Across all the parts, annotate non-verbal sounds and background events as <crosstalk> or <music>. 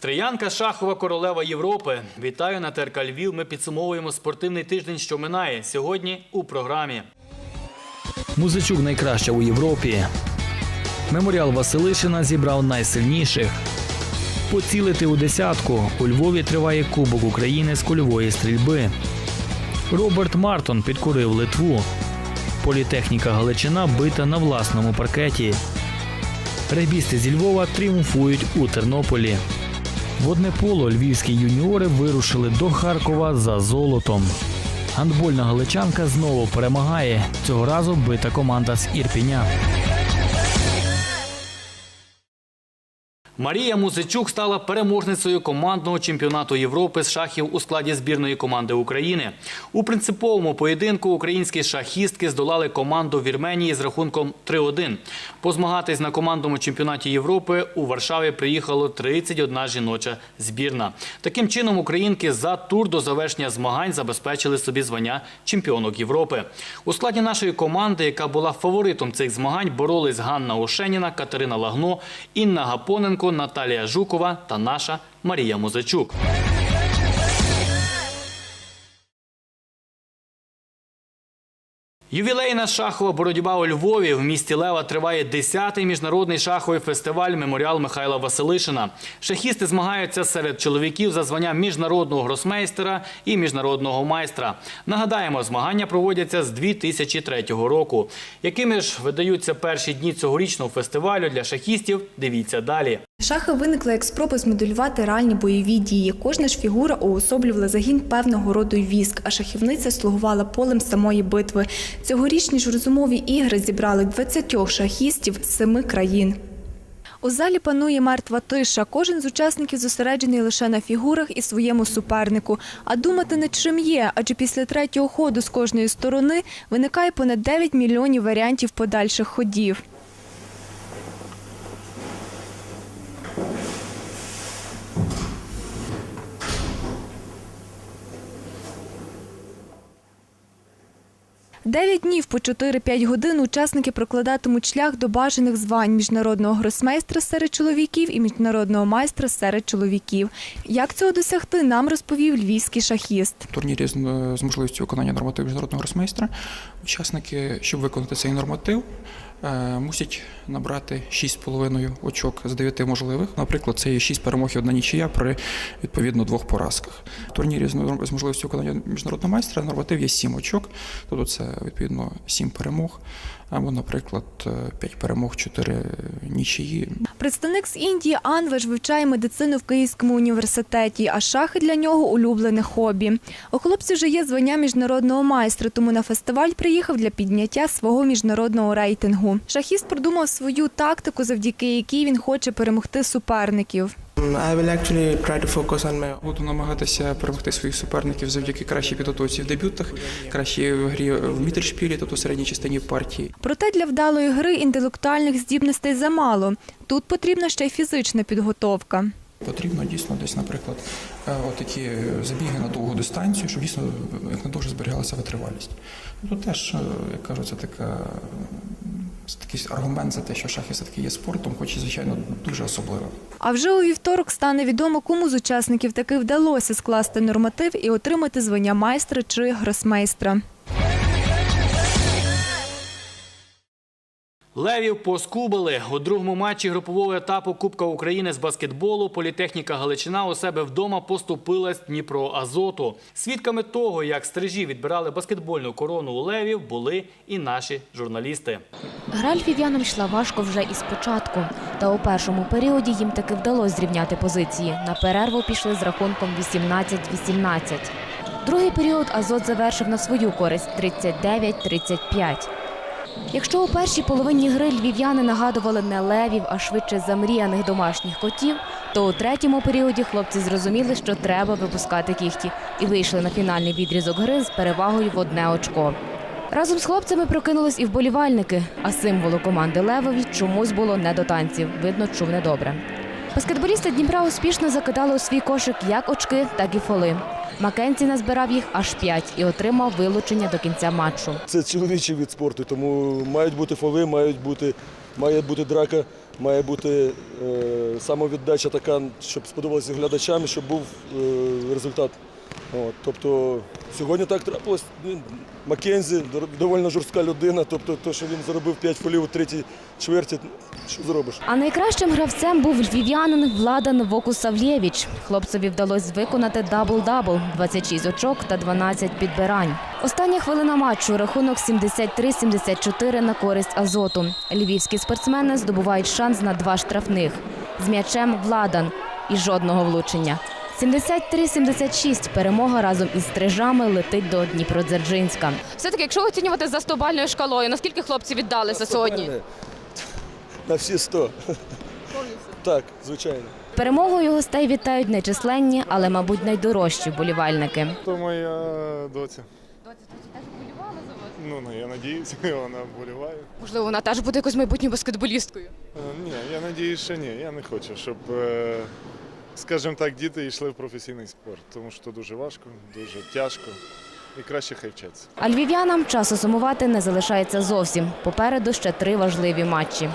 Стріянка шахова королева Європи. Вітаю на ТРК Львів. Ми підсумовуємо спортивний тиждень, що минає. Сьогодні у програмі. Музичук найкраща у Європі. Меморіал Василишина зібрав найсильніших. Поцілити у десятку. У Львові триває Кубок України з кульової стрільби. Роберт Мартон підкорив Литву. Політехніка Галичина бита на власному паркеті. Регбісти зі Львова тріумфують у Тернополі. Водне поло львівські юніори вирушили до Харкова за золотом. Гандбольна галичанка знову перемагає. Цього разу бита команда з Ірпіня. Марія Музичук стала переможницею командного чемпіонату Європи з шахів у складі збірної команди України. У принциповому поєдинку українські шахістки здолали команду Вірменії з рахунком 3-1. Позмагатись на командному чемпіонаті Європи у Варшаві приїхало 31 жіноча збірна. Таким чином, українки за тур до завершення змагань забезпечили собі звання чемпіонок Європи. У складі нашої команди, яка була фаворитом цих змагань, боролись Ганна Ошеніна, Катерина Лагно, Інна Гапоненко, Наталія Жукова та наша Марія Музичук. Ювілейна шахова боротьба у Львові в місті Лева триває 10-й міжнародний шаховий фестиваль Меморіал Михайла Василишина. Шахісти змагаються серед чоловіків за звання міжнародного гросмейстера і міжнародного майстра. Нагадаємо, змагання проводяться з 2003 року. Якими ж видаються перші дні цьогорічного фестивалю для шахістів? Дивіться далі. Шахи виникли як спроба змоделювати реальні бойові дії. Кожна ж фігура уособлювала загін певного роду військ, а шахівниця слугувала полем самої битви. Цьогорічні розумові ігри зібрали 20 шахістів з семи країн. У залі панує мертва тиша. Кожен з учасників зосереджений лише на фігурах і своєму супернику. А думати над чим є, адже після третього ходу з кожної сторони виникає понад 9 мільйонів варіантів подальших ходів. Дев'ять днів по 4-5 годин учасники прокладатимуть шлях до бажаних звань міжнародного гросмейстра серед чоловіків і міжнародного майстра серед чоловіків. Як цього досягти, нам розповів львівський шахіст. В турнірі з, е, можливістю виконання нормативу міжнародного гросмейстра. Учасники, щоб виконати цей норматив, мусять набрати 6,5 очок з 9 можливих. Наприклад, це є 6 перемог і одна нічия при відповідно двох поразках. В турнірі з, можливістю виконання міжнародного майстра норматив є 7 очок, тобто це відповідно 7 перемог, або, наприклад, 5 перемог, 4 нічиї. Представник з Індії Анвеш вивчає медицину в Київському університеті, а шахи для нього улюблене хобі. У хлопця вже є звання міжнародного майстра, тому на фестиваль приїхав для підняття свого міжнародного рейтингу. Шахіст продумав свою тактику, завдяки якій він хоче перемогти суперників. I will actually try to focus on my Буду намагатися перемогти своїх суперників завдяки кращій підготовці в дебютах, кращій грі в мітершпілі, тобто в середній частині партії. Проте для вдалої гри інтелектуальних здібностей замало. Тут потрібна ще й фізична підготовка. Потрібно дійсно десь, наприклад, е, отакі забіги на довгу дистанцію, щоб дійсно якнайдовше зберігалася витривалість. Тут теж, е, як кажуть, це така. Такий аргумент за те, що шахи все-таки є спортом, хоч і, звичайно, дуже особливим. А вже у вівторок стане відомо, кому з учасників таки вдалося скласти норматив і отримати звання майстра чи гросмейстра. Левів поскубили у другому матчі групового етапу Кубка України з баскетболу. Політехніка Галичина у себе вдома поступилась Дніпро Азоту. Свідками того, як стрижі відбирали баскетбольну корону у Левів, були і наші журналісти. Гра львів'янам йшла важко вже із початку. Та у першому періоді їм таки вдалося зрівняти позиції. На перерву пішли з рахунком 18-18. Другий період Азот завершив на свою користь 39-35. Якщо у першій половині гри львів'яни нагадували не левів, а швидше замріяних домашніх котів, то у третьому періоді хлопці зрозуміли, що треба випускати кіхті, і вийшли на фінальний відрізок гри з перевагою в одне очко. Разом з хлопцями прокинулись і вболівальники, а символу команди Левові чомусь було не до танців. Видно, чув недобре. Баскетболісти Дніпра успішно закидали у свій кошик як очки, так і фоли. Макенці назбирав їх аж п'ять і отримав вилучення до кінця матчу. Це чоловічий від спорту, тому мають бути фоли, мають бути, має бути драка має бути е, самовіддача така, щоб сподобалося глядачам, щоб був е, результат. От, тобто сьогодні так трапилось. Він- Маккензі доволі жорстка людина. Тобто, те, що він заробив 5 фолів у третій чверті, що зробиш? А найкращим гравцем був львів'янин Владан Вокусавлєвич. Хлопцеві вдалося виконати дабл-дабл – 26 очок та 12 підбирань. Остання хвилина матчу – рахунок 73-74 на користь Азоту. Львівські спортсмени здобувають шанс на два штрафних. З м'ячем Владан і жодного влучення. 73-76 перемога разом із стрижами летить до Дніпродзержинська. Все-таки, якщо оцінювати за 100-бальною шкалою, наскільки хлопці віддалися сьогодні? На всі 100. Так, звичайно. Перемогою гостей вітають нечисленні, але, мабуть, найдорожчі болівальники. То моя доця. Доця теж вболівала за вас? Ну, ну, я надіюся, <laughs> вона вболіває. Можливо, вона теж буде якось майбутньою баскетболісткою. Е, Ні, я надіюсь, що ні. Я не хочу, щоб, е, скажімо так, діти йшли в професійний спорт, тому що дуже важко, дуже тяжко. І краще хай вчаться. А львів'янам часу сумувати не залишається зовсім. Попереду ще три важливі матчі.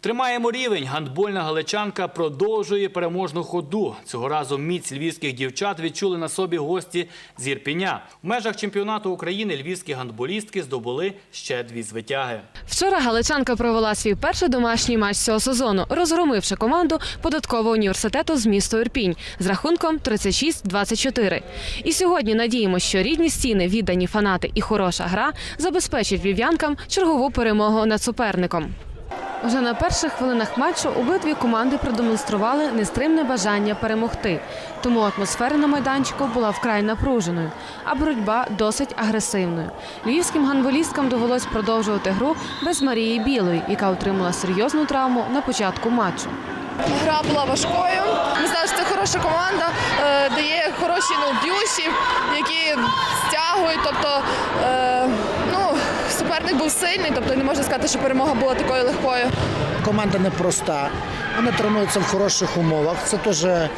Тримаємо рівень. Гандбольна галичанка продовжує переможну ходу. Цього разу міць львівських дівчат відчули на собі гості з Ірпіня. В межах чемпіонату України львівські гандболістки здобули ще дві звитяги. Вчора галичанка провела свій перший домашній матч цього сезону, розгромивши команду податкового університету з міста Ірпінь з рахунком 36-24. І сьогодні надіємося, що рідні стіни, віддані фанати і хороша гра забезпечать львів'янкам чергову перемогу над суперником. Уже на перших хвилинах матчу обидві команди продемонстрували нестримне бажання перемогти. Тому атмосфера на майданчику була вкрай напруженою, а боротьба досить агресивною. Львівським гандболісткам довелось продовжувати гру без Марії Білої, яка отримала серйозну травму на початку матчу. Гра була важкою. Ми знали, що це хороша команда, е, дає хороші ну, які стягують. Тобто, е, суперник був сильний, тобто не можна сказати, що перемога була такою легкою. Команда непроста. Вони тренуються в хороших умовах. Це теж е,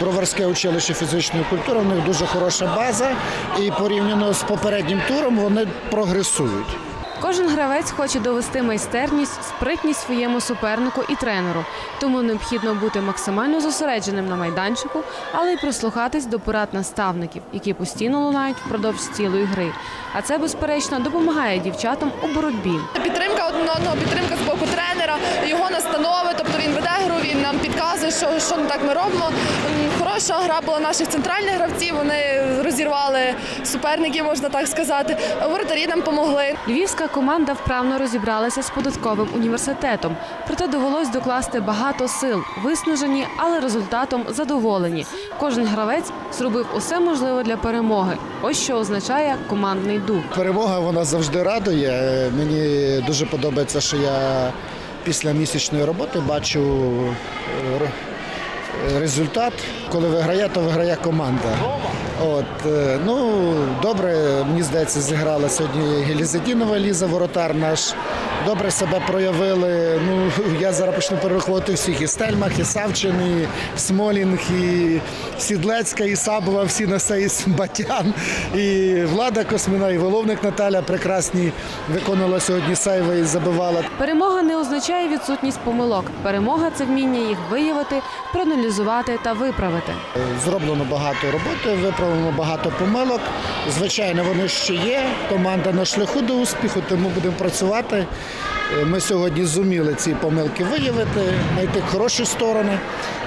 броварське училище фізичної культури. У них дуже хороша база, і порівняно з попереднім туром вони прогресують. Кожен гравець хоче довести майстерність, спритність своєму супернику і тренеру. Тому необхідно бути максимально зосередженим на майданчику, але й прислухатись до порад наставників, які постійно лунають впродовж цілої гри. А це, безперечно, допомагає дівчатам у боротьбі. Підтримка одного, підтримка з боку тренера, його настанови, тобто він веде гру, він нам підказує, що, що не так ми робимо. Хороша гра була наших центральних гравців, вони розірвали суперників, можна так сказати. Воротарі нам помогли. Львівська команда вправно розібралася з податковим університетом. Проте довелось докласти багато сил, виснажені, але результатом задоволені. Кожен гравець зробив усе можливе для перемоги. Ось що означає командний дух. Перемога вона завжди радує. Мені дуже подобається, що я після місячної роботи бачу е, результат. Коли виграє, то виграє команда. От, е, ну, добре, мені здається, зіграла сьогодні Гелізадінова Ліза, воротар наш. Добре себе проявили. Ну, я зараз почну перераховувати всіх. І Стельмах, і Савчин, і Смолінг, і Сідлецька, і Сабова, всі на сей Батян, і Влада Космина, і Воловник Наталя прекрасні виконала сьогодні сейви і забивала. Перемога не означає відсутність помилок. Перемога це вміння їх виявити, проаналізувати та виправити. Зроблено багато роботи, виправлено багато помилок. Звичайно, вони ще є. Команда на шляху до успіху, тому будемо працювати. Е, Ми сьогодні зуміли ці помилки виявити, знайти хороші сторони.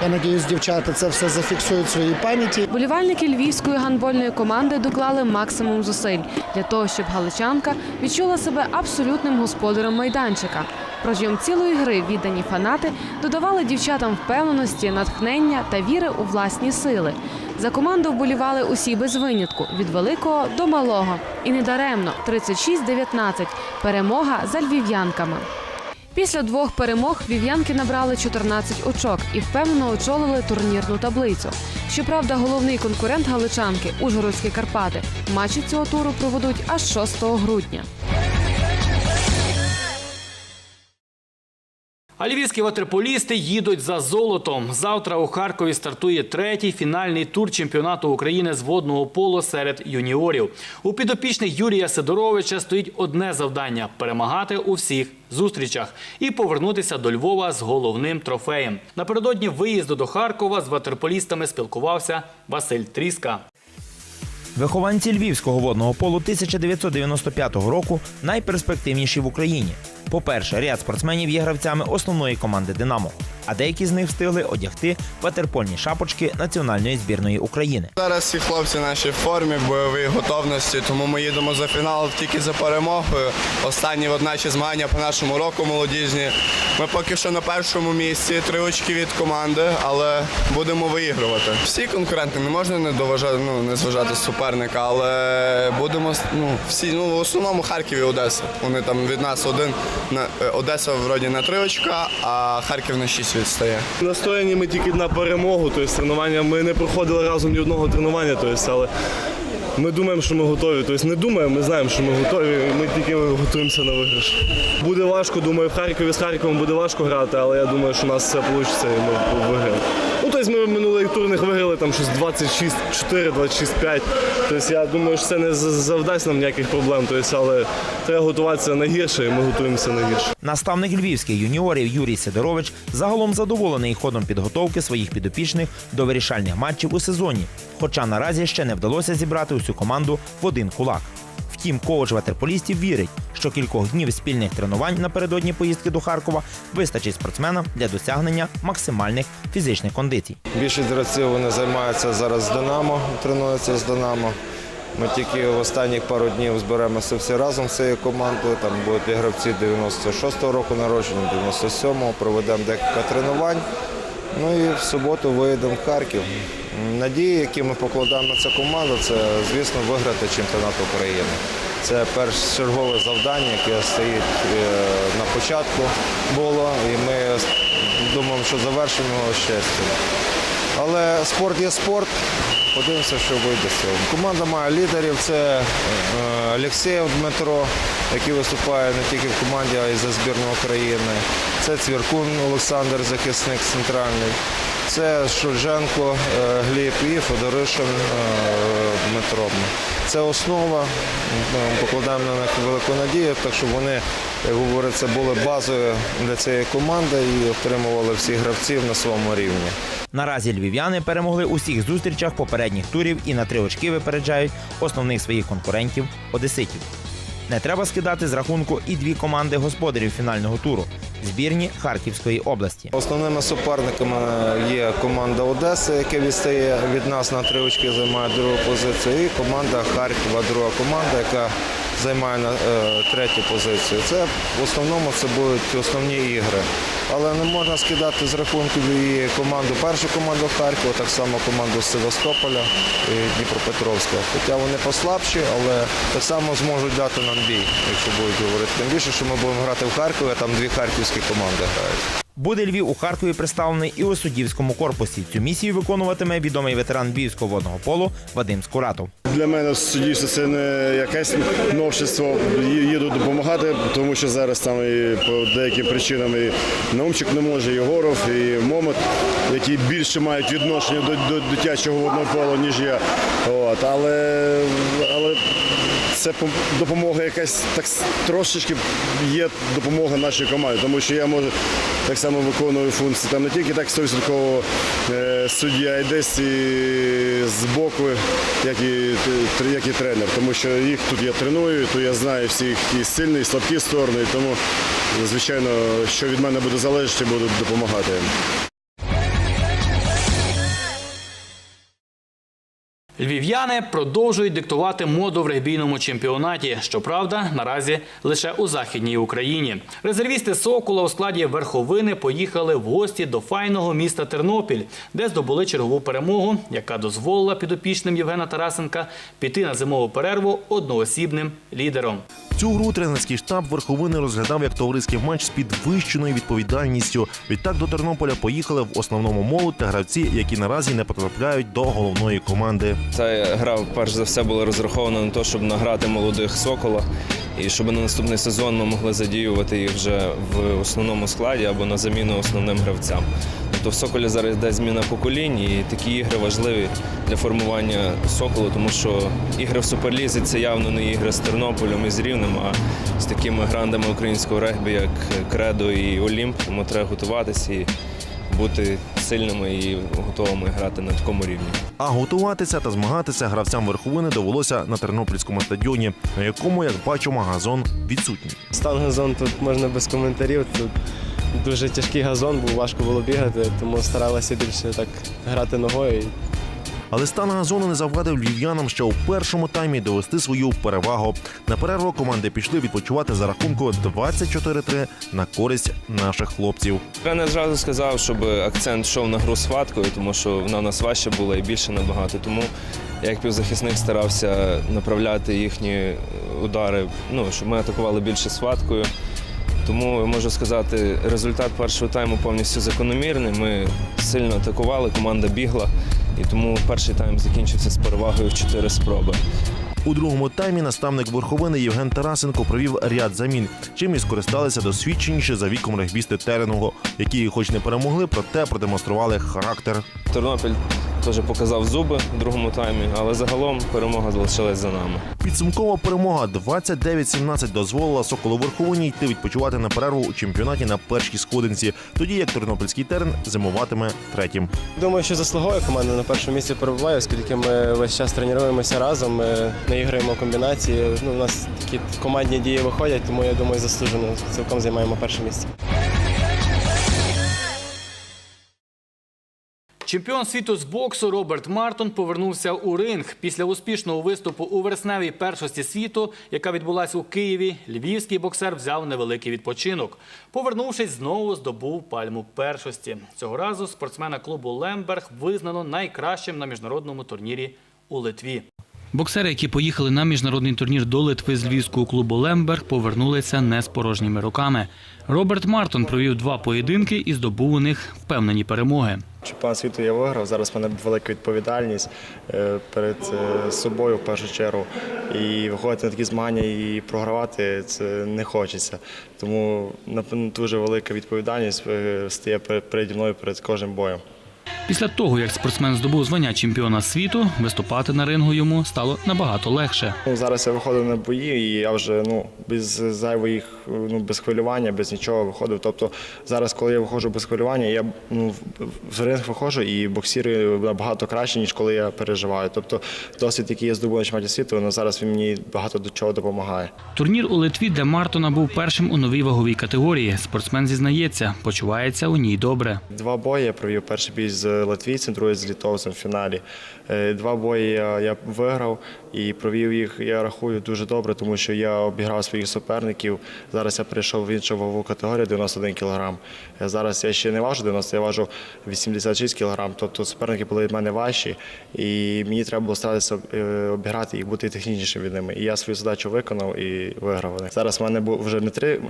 Я сподіваюся, дівчата це все зафіксують в своїй пам'яті. Болівальники львівської гандбольної команди доклали максимум зусиль для того, щоб галичанка відчула себе абсолютним господарем майданчика. Протягом цілої гри віддані фанати додавали дівчатам впевненості, натхнення та віри у власні сили. За команду вболівали усі без винятку від великого до малого. І недаремно 36-19 – перемога за львів'янками. Після двох перемог вів'янки набрали 14 очок і впевнено очолили турнірну таблицю. Щоправда, головний конкурент галичанки Ужгородські Карпати матчі цього туру проведуть аж 6 грудня. А львівські ватерполісти їдуть за золотом. Завтра у Харкові стартує третій фінальний тур чемпіонату України з водного поло серед юніорів. У підопічних Юрія Сидоровича стоїть одне завдання перемагати у всіх зустрічах і повернутися до Львова з головним трофеєм. Напередодні виїзду до Харкова з ватерполістами спілкувався Василь Тріска. Вихованці львівського водного полу 1995 року найперспективніші в Україні. По-перше, ряд спортсменів є гравцями основної команди Динамо, а деякі з них встигли одягти ватерпольні шапочки національної збірної України. Зараз всі хлопці наші в формі, в бойовій готовності, тому ми їдемо за фінал тільки за перемогою. Останні от наші змагання по нашому року молодіжні. Ми поки що на першому місці, три очки від команди, але будемо виігрувати. Всі конкуренти не можна не доважати, ну не зважати суперника, але будемо ну всі ну в основному Харків і Одеса. Вони там від нас один Одеса вроді на три очка, а Харків на шість відстає. Настроєні ми тільки на перемогу, тобто тренування. Ми не проходили разом ні одного тренування, тобто, але ми думаємо, що ми готові. Тобто не думаємо, ми знаємо, що ми готові. Ми тільки готуємося на виграш. Буде важко, думаю, в Харкові з Харковом буде важко грати, але я думаю, що у нас все вийде і ми виграємо. Тобто ми в минулих турних виграли там щось 26-4, 26-5. Тобто я думаю, що це не завдасть нам ніяких проблем. Тобто, але треба готуватися на гірше, і ми готуємося на гірше. Наставник львівських юніорів Юрій Сидорович загалом задоволений ходом підготовки своїх підопічних до вирішальних матчів у сезоні. Хоча наразі ще не вдалося зібрати усю команду в один кулак. Втім, коуч ватерполістів вірить, що кількох днів спільних тренувань напередодні поїздки до Харкова вистачить спортсменам для досягнення максимальних фізичних кондицій. Більшість гравців вони займаються зараз з Динамо, тренуються з Динамо. Ми тільки в останні пару днів зберемося всі разом з цією командою. Там будуть і гравці 96-го року народження, 97-го, проведемо декілька тренувань. Ну і в суботу виїдемо в Харків. Надії, які ми покладаємо на цю команду, це, звісно, виграти чемпіонат України. Це першочергове завдання, яке стоїть е, на початку було, і ми думаємо, що завершимо його щастям. Але спорт є спорт. Подивимося, що вийде з цього. Команда має лідерів. Це е, Олексєєв Дмитро, який виступає не тільки в команді, а й за збірну України. Це Цвіркун Олександр, захисник центральний. Це Шульженко е, Гліб і Федоришин е, Дмитро. Це основа. Ми покладаємо на них велику надію, так щоб вони, як говориться, були базою для цієї команди і отримували всіх гравців на своєму рівні. Наразі львів'яни перемогли у всіх зустрічах попередніх турів і на три очки випереджають основних своїх конкурентів одеситів. Не треба скидати з рахунку і дві команди господарів фінального туру збірні Харківської області. Основними суперниками є команда Одеси, яка відстає від нас на три очки, займає другу позицію, і команда Харкова, друга команда, яка займає на, е, третю позицію. Це в основному це будуть основні ігри. Але не можна скидати з рахунків і команду, першу команду Харкова, так само команду Севастополя і Дніпропетровська. Хоча вони послабші, але так само зможуть дати нам бій, якщо будуть говорити. Тим більше, що ми будемо грати в Харкові, а там дві харківські команди грають. Буде Львів у Харкові представлений і у суддівському корпусі. Цю місію виконуватиме відомий ветеран львівського водного полу Вадим Скуратов. Для мене суддівство це не якесь новшество. Їду допомагати, тому що зараз там і по деяким причинам і Наумчик не може, і Єгоров, і Момот, які більше мають відношення до, до дитячого водного пола, ніж я. От. Але, але це пом- допомога якась так трошечки є допомога нашій команді, тому що я можу так само виконую функції. Там не тільки так 100% е, суддя, а з боку, як і, як і тренер, тому що їх тут я треную, то я знаю всі їх і сильні, і слабкі сторони, тому, звичайно, що від мене буде залежати, буду допомагати Львів'яни продовжують диктувати моду в регбійному чемпіонаті. Щоправда, наразі лише у західній Україні. Резервісти Сокола у складі верховини поїхали в гості до файного міста Тернопіль, де здобули чергову перемогу, яка дозволила підопічним Євгена Тарасенка піти на зимову перерву одноосібним лідером. Цю гру тренерський штаб верховини розглядав як товариський матч з підвищеною відповідальністю. Відтак до Тернополя поїхали в основному молодь та гравці, які наразі не потрапляють до головної команди. Ця гра, перш за все, була розрахована на те, щоб награти молодих сокола і щоб на наступний сезон ми могли задіювати їх вже в основному складі або на заміну основним гравцям. Тобто в Соколі зараз йде зміна поколінь, і такі ігри важливі для формування Соколу, тому що ігри в Суперлізі це явно не ігри з Тернополем і з Рівнем, а з такими грандами українського регбі, як Кредо і Олімп. Тому треба готуватися і бути сильними і готовими грати на такому рівні. А готуватися та змагатися гравцям верховини довелося на тернопільському стадіоні, на якому, як бачимо, газон відсутній. Стан газон тут можна без коментарів. Тут дуже тяжкий газон, був важко було бігати, тому старалася більше так грати ногою. Але стан газону не завадив львів'янам ще у першому таймі довести свою перевагу. На перерву команди пішли відпочивати за рахунку 24-3 на користь наших хлопців. Тренер зразу сказав, щоб акцент йшов на гру з хваткою, тому що вона у нас важча була і більше набагато. Тому я як півзахисник старався направляти їхні удари, ну, щоб ми атакували більше з хваткою. Тому можу сказати, результат першого тайму повністю закономірний. Ми сильно атакували, команда бігла, і тому перший тайм закінчився з перевагою в 4 спроби. У другому таймі наставник верховини Євген Тарасенко провів ряд замін, чим і скористалися досвідченіші за віком регбісти Тереного, які, хоч не перемогли, проте продемонстрували характер. Тернопіль теж показав зуби в другому таймі, але загалом перемога залишилась за нами. Підсумкова перемога 29-17 дозволила Соколу Верховині йти відпочивати на перерву у чемпіонаті на першій сходинці, тоді як тернопільський терен зимуватиме третім. Думаю, що заслуговує команда на першому місці перебуває, оскільки ми весь час тренуємося разом, ми наіграємо комбінації. Ну, у нас такі командні дії виходять, тому я думаю, заслужено цілком займаємо перше місце. Чемпіон світу з боксу Роберт Мартон повернувся у ринг. Після успішного виступу у вересневій першості світу, яка відбулася у Києві, львівський боксер взяв невеликий відпочинок. Повернувшись, знову здобув пальму першості. Цього разу спортсмена клубу Лемберг визнано найкращим на міжнародному турнірі у Литві. Боксери, які поїхали на міжнародний турнір до Литви з львівського клубу Лемберг, повернулися не з порожніми руками. Роберт Мартон провів два поєдинки і здобув у них впевнені перемоги. Чемпіонат світу я виграв. Зараз в мене велика відповідальність е, перед е, собою в першу чергу. І виходити на такі змагання і програвати це не хочеться. Тому дуже велика відповідальність е, стає перед- переді мною перед кожним боєм. Після того, як спортсмен здобув звання чемпіона світу, виступати на рингу йому стало набагато легше. Ну, зараз я виходив на бої, і я вже ну без зайвих, ну без хвилювання, без нічого виходив. Тобто зараз, коли я виходжу без хвилювання, я ну в- ринг виходжу і боксірую набагато краще, ніж коли я переживаю. Тобто досвід, який я здобув на чемпіонаті світу, воно зараз він мені багато до чого допомагає. Турнір у Литві для Мартона був першим у новій ваговій категорії. Спортсмен зізнається, почувається у ній добре. Два бої я провів. Перший бій з латвійцем, другий з літовцем в фіналі. Е, Два бої я, я виграв і провів їх, я рахую, дуже добре, тому що я обіграв своїх суперників. Зараз я прийшов в іншу вагову категорію 91 кг. Зараз я ще не важу 90, я важу 86 кг. Тобто суперники були від мене важчі, і мені треба було старатися е, обіграти їх, бути технічнішим від ними. І я свою задачу виконав і виграв. Зараз в мене вже не три,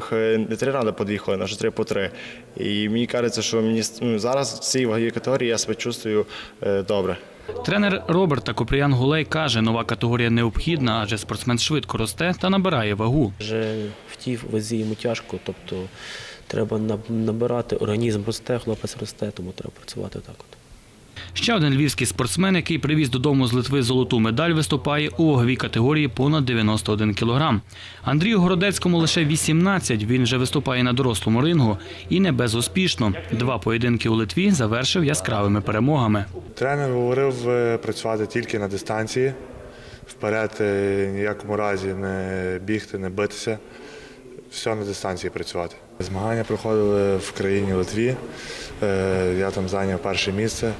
не три раунди по дві хвилини, а вже три по три. І мені кажеться, що мені ну, зараз в цій ваговій категорії я себе чувствую е, добре. Тренер Роберта Копріян Гулей каже, нова категорія необхідна, адже спортсмен швидко росте та набирає вагу. Вже в тій вазі йому тяжко, тобто треба набирати, організм росте, хлопець росте, тому треба працювати так. От. Ще один львівський спортсмен, який привіз додому з Литви золоту медаль, виступає у ваговій категорії понад 91 кілограм. Андрію Городецькому лише 18, він вже виступає на дорослому рингу і не безуспішно. Два поєдинки у Литві завершив яскравими перемогами. Тренер говорив е, працювати тільки на дистанції. Вперед е, ніякому разі не бігти, не битися. Все на дистанції працювати. Змагання проходили в країні Литві. Е, Я там зайняв перше місце.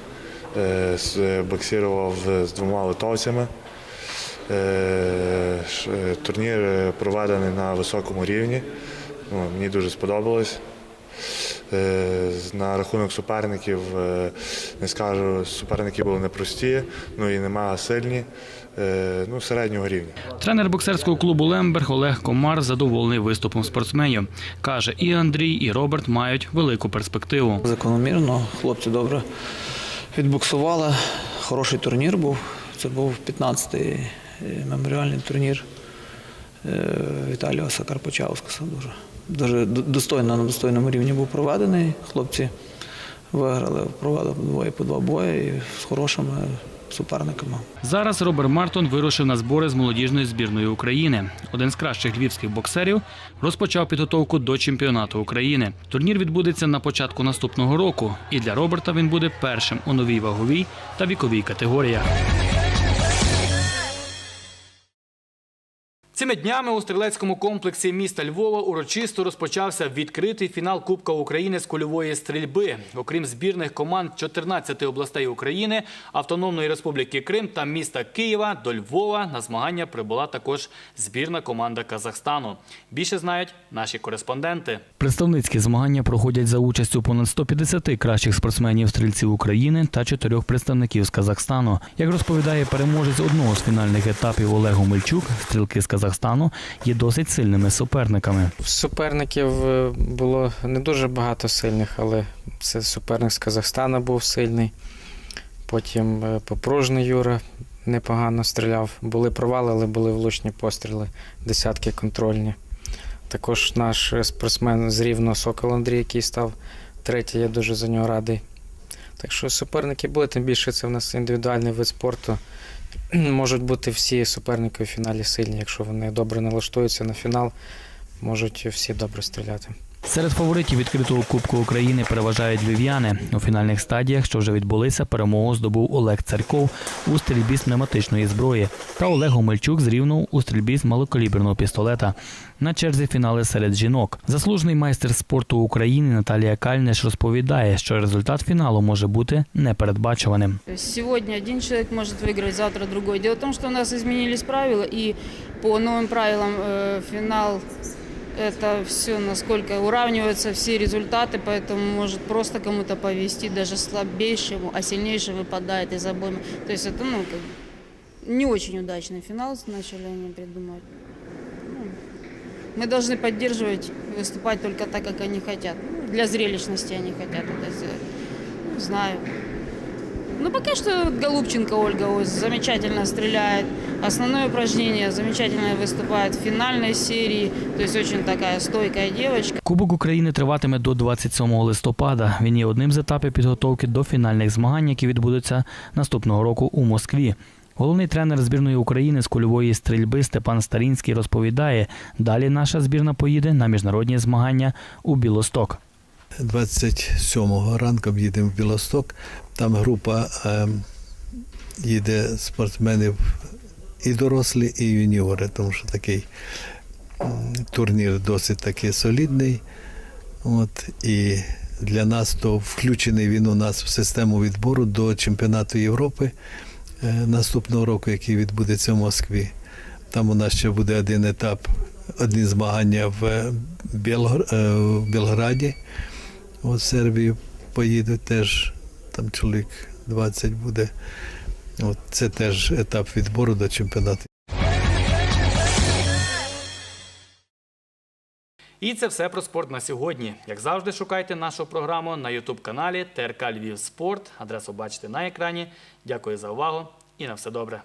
Е, з- Боксірував з двома литовцями. Е, е, Турнір е, проведений на високому рівні. Ну, Мені дуже сподобалось. Е, На рахунок суперників е, не скажу, суперники були непрості, ну і немає сильні, е, ну середнього рівня. Тренер боксерського клубу Лемберг Олег Комар задоволений виступом спортсменів. Каже, і Андрій, і Роберт мають велику перспективу. Закономірно, хлопці добре відбуксували. Хороший турнір був. Це був 15-й е, меморіальний турнір Віталіоса Віталія Карпачаускаса. Дуже, дуже достойно, на достойному рівні був проведений. Хлопці виграли, провели двоє по два бої з хорошими суперниками. Зараз Роберт Мартон вирушив на збори з молодіжної збірної України. Один з кращих львівських боксерів розпочав підготовку до чемпіонату України. Турнір відбудеться на початку наступного року, і для Роберта він буде першим у новій ваговій та віковій категоріях. Цими днями у стрілецькому комплексі міста Львова урочисто розпочався відкритий фінал Кубка України з кульової стрільби. Окрім збірних команд 14 областей України, Автономної Республіки Крим та міста Києва до Львова на змагання прибула також збірна команда Казахстану. Більше знають наші кореспонденти. Представницькі змагання проходять за участю понад 150 кращих спортсменів-стрільців України та чотирьох представників з Казахстану. Як розповідає переможець одного з фінальних етапів Олег Омельчук, стрілки з Казахстану є досить сильними суперниками. Суперників е, було не дуже багато сильних, але це суперник з Казахстана був сильний. Потім е, Попружний Юра непогано стріляв. Були провали, але були влучні постріли, десятки контрольні. Також наш спортсмен з Рівно Сокол Андрій, який став третій, я дуже за нього радий. Так що суперники були, тим більше це в нас індивідуальний вид спорту. <clears throat> Можуть бути всі суперники у фіналі сильні, якщо вони добре налаштуються на фінал, можуть всі добре стріляти. Серед фаворитів відкритого Кубку України переважають львів'яни. У фінальних стадіях, що вже відбулися, перемогу здобув Олег Царьков у стрільбі з пневматичної зброї та Олег Омельчук з Рівного у стрільбі з малокаліберного пістолета. На черзі фінали серед жінок. Заслужений майстер спорту України Наталія Кальнеш розповідає, що результат фіналу може бути непередбачуваним. То есть Сегодня один человек может выиграть, завтра другой. Дело в том, что у нас изменились правила, и по новым правилам э, финал это все насколько уравниваются все результаты, поэтому может просто кому-то повести, даже слабейшему, а сильнейший выпадает из обоймы. То есть это ну, как не очень удачный финал начали они придумать. Ну, мы должны поддерживать, выступать только так, как они хотят. Ну, Для зрелищности они хотят это сделать. Ну, знаю. Ну, пока что Голубченко Ольга замечательно стреляет. Основное упражнение замечательно выступает в финальной серии. То есть очень такая стойкая девочка. Кубок України триватиме до 27 листопада. Він є одним з етапів підготовки до фінальних змагань, які відбудуться наступного року у Москві. Головний тренер збірної України з кульової стрільби Степан Старінський розповідає, далі наша збірна поїде на міжнародні змагання у Білосток. 27-го ранку їдемо в Білосток. Там група е, їде спортсменів і дорослі, і юніори, тому що такий турнір досить таки солідний. От, і для нас то включений він у нас в систему відбору до чемпіонату Європи е, наступного року, який відбудеться в Москві. Там у нас ще буде один етап, одні змагання в, е, Білгор- е, в Білграді. В Сербію поїдуть теж, там чоловік 20 буде. От це теж етап відбору до чемпіонату. І це все про спорт на сьогодні. Як завжди, шукайте нашу програму на Ютуб-каналі ТРК Львів Спорт. Адресу бачите на екрані. Дякую за увагу і на все добре.